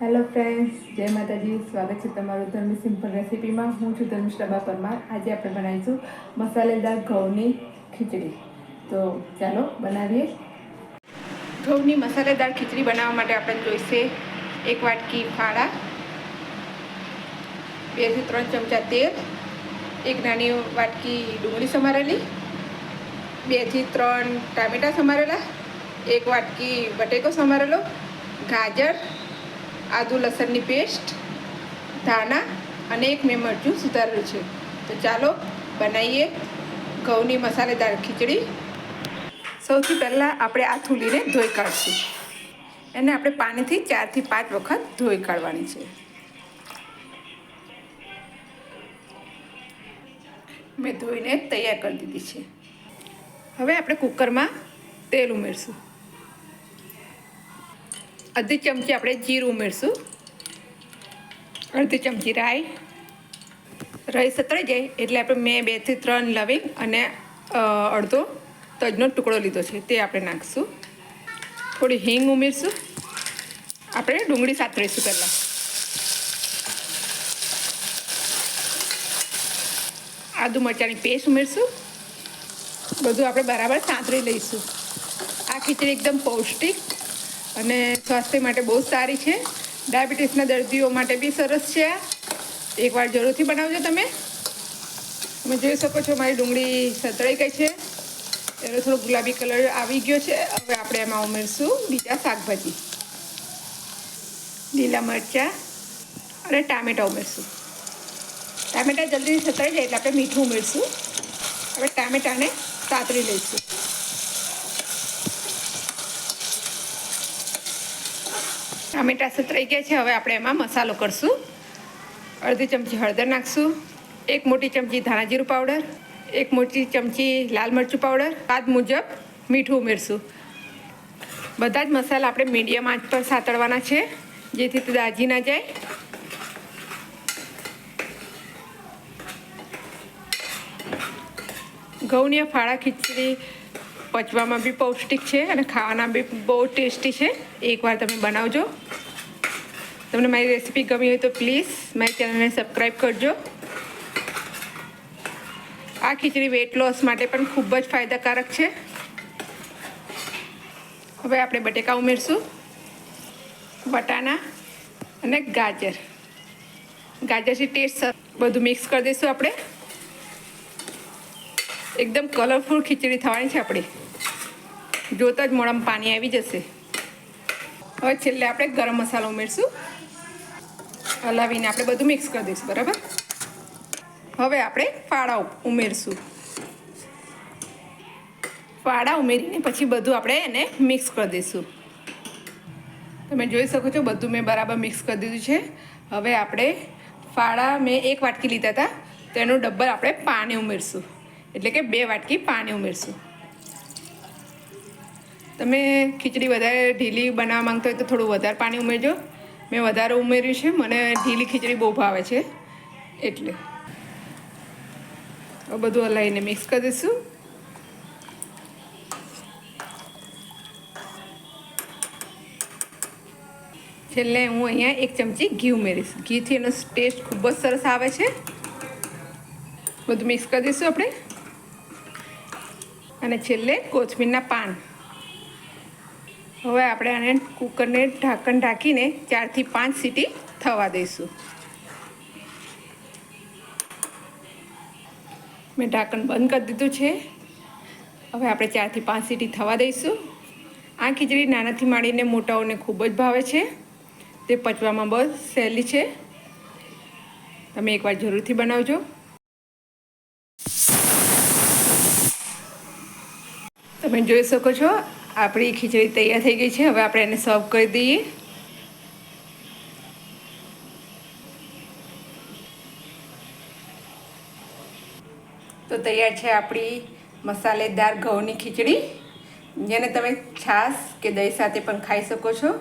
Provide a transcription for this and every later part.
Hello friends જય માતાજી. સ્વાગત છે તમારું ધર્મી સિમ્પલ રેસીપીમાં. હું છું ધર્મિષ્ઠાબા પરમાર. આજે આપણે બનાવીશું મસાલેદાર ઘઉંની ખીચડી. તો ચાલો બનાવીએ. ઘઉંની મસાલેદાર ખીચડી બનાવવા માટે આપણે જોઈશે એક વાટકી ફાળા બેથી ત્રણ ચમચા તેલ, એક નાની વાટકી ડુંગળી સમારેલી બેથી ત્રણ ટામેટાં સમારેલા, એક વાટકી બટેકો સમારેલો, ગાજર આદુ, લસણની પેસ્ટ ધાણા અને એક મેં મરચું સુધારેલું છે. તો ચાલો બનાવીએ ઘઉંની મસાલેદાર ખીચડી. સૌથી પહેલાં આપણે આ થૂલીને ધોઈ કાઢશું. એને આપણે પાણીથી ચારથી પાંચ વખત ધોઈ કાઢવાની છે. મેં ધોઈને તૈયાર કરી દીધી છે. હવે આપણે કુકરમાં તેલ ઉમેરશું. અડધી ચમચી આપણે જીરું ઉમેરશું. અડધી ચમચી રાઈ. રાઈ સતરાઈ જાય એટલે આપણે મેં બેથી ત્રણ લવિંગ અને અડધો તજનો ટુકડો લીધો છે તે આપણે નાખીશું. થોડી હિંગ ઉમેરશું. આપણે ડુંગળી સાતરીશું પહેલાં. આદુ મરચાંની પેસ્ટ ઉમેરશું. બધું આપણે બરાબર સાંતળી લઈશું. આ ખીચડી એકદમ પૌષ્ટિક અને સ્વાસ્થ્ય માટે બહુ સારી છે. ડાયાબિટીસના દર્દીઓ માટે બી સરસ છે આ. એકવાર જરૂરથી બનાવજો તમે. તમે જોઈ શકો છો મારી ડુંગળી સતળાઈ ગઈ છે. એનો થોડો ગુલાબી કલર આવી ગયો છે. હવે આપણે એમાં ઉમેરશું બીજા શાકભાજી. લીલા મરચાં અને ટામેટાં ઉમેરશું. ટામેટાં જલ્દી સતળાઈ જાય એટલે આપણે મીઠું ઉમેરશું. હવે ટામેટાને સાતરી લઈશું. ટામેટા સતરાઈ ગયા છે. હવે આપણે એમાં મસાલો કરશું. અડધી ચમચી હળદર નાખશું. એક મોટી ચમચી ધાણા જીરું પાવડર. એક મોટી ચમચી લાલ મરચું પાવડર. સ્વાદ મુજબ મીઠું ઉમેરશું. બધા જ મસાલા આપણે મીડિયમ આંચ પર સાતળવાના છે. જેથી તે દાજી ના જાય. ઘઉંની ફાળા ખીચડી પચવામાં બી પૌષ્ટિક છે અને ખાવાના બી બહુ ટેસ્ટી છે. એકવાર તમે બનાવજો. તમને મારી રેસીપી ગમી હોય તો પ્લીઝ મારી ચેનલને સબસ્ક્રાઈબ કરજો. આ ખીચડી વેટ લોસ માટે પણ ખૂબ જ ફાયદાકારક છે. હવે આપણે બટેકા ઉમેરશું બટાણા અને ગાજર. ગાજરથી ટેસ્ટ બધું મિક્સ કરી દઈશું આપણે. એકદમ કલરફુલ ખીચડી થવાની છે આપણી. જોતા જ મોડામાં પાણી આવી જશે. હવે છેલ્લે આપણે ગરમ મસાલો ઉમેરશું. હલાવીને આપણે બધું મિક્સ કરી દઈશું, બરાબર? હવે આપણે ફાળા ઉમેરશું. ફાળા ઉમેરીને પછી બધું આપણે એને મિક્સ કરી દઈશું. તમે જોઈ શકો છો, બધું મેં બરાબર મિક્સ કરી દીધું છે. હવે આપણે ફાળા મેં એક વાટકી લીધા હતા, તેનું ડબ્બર આપણે પાણી ઉમેરશું. એટલે કે બે વાટકી પાણી ઉમેરશું. તમે ખીચડી વધારે ઢીલી બનાવવા માંગતો હોય તો થોડું વધારે પાણી ઉમેરજો. મેં વધારે ઉમેર્યું છે, મને ઢીલી ખીચડી બહુ ભાવે છે, એટલે. બધું હલાવીને મિક્સ કરી દઈશું. છેલ્લે હું અહીંયા એક ચમચી ઘી ઉમેરીશ. ઘીથી એનો ટેસ્ટ ખૂબ જ સરસ આવે છે. બધું મિક્સ કરી દઈશું આપણે. અને છેલ્લે કોથમીરના પાન. હવે આપણે આને કુકરને ઢાંકણ ઢાંકીને ચારથી પાંચ સીટી થવા દઈશું. મેં ઢાંકણ બંધ કરી દીધું છે. હવે આપણે ચારથી પાંચ સીટી થવા દઈશું. આ ખીચડી નાનાથી માંડીને મોટાઓને ખૂબ જ ભાવે છે. તે પચવામાં બહુ સહેલી છે. તમે એકવાર જરૂરથી બનાવજો. તમે જોઈ શકો છો, આપણી ખીચડી તૈયાર થઈ ગઈ છે. હવે આપણે એને સર્વ કરી દઈએ. તો તૈયાર છે આપણી મસાલેદાર ઘઉંની ખીચડી, જેને તમે છાશ કે દહીં સાથે પણ ખાઈ શકો છો.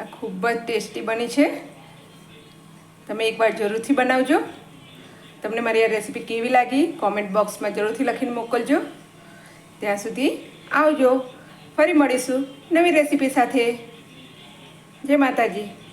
આ ખૂબ જ ટેસ્ટી બની છે. તમે એકવાર જરૂરથી બનાવજો. તમને મારી આ રેસીપી કેવી લાગી કોમેન્ટ બોક્સમાં જરૂરથી લખીને મોકલજો. ત્યાં સુધી આવજો. ફરી મળીશું નવી રેસીપી સાથે. જય માતાજી.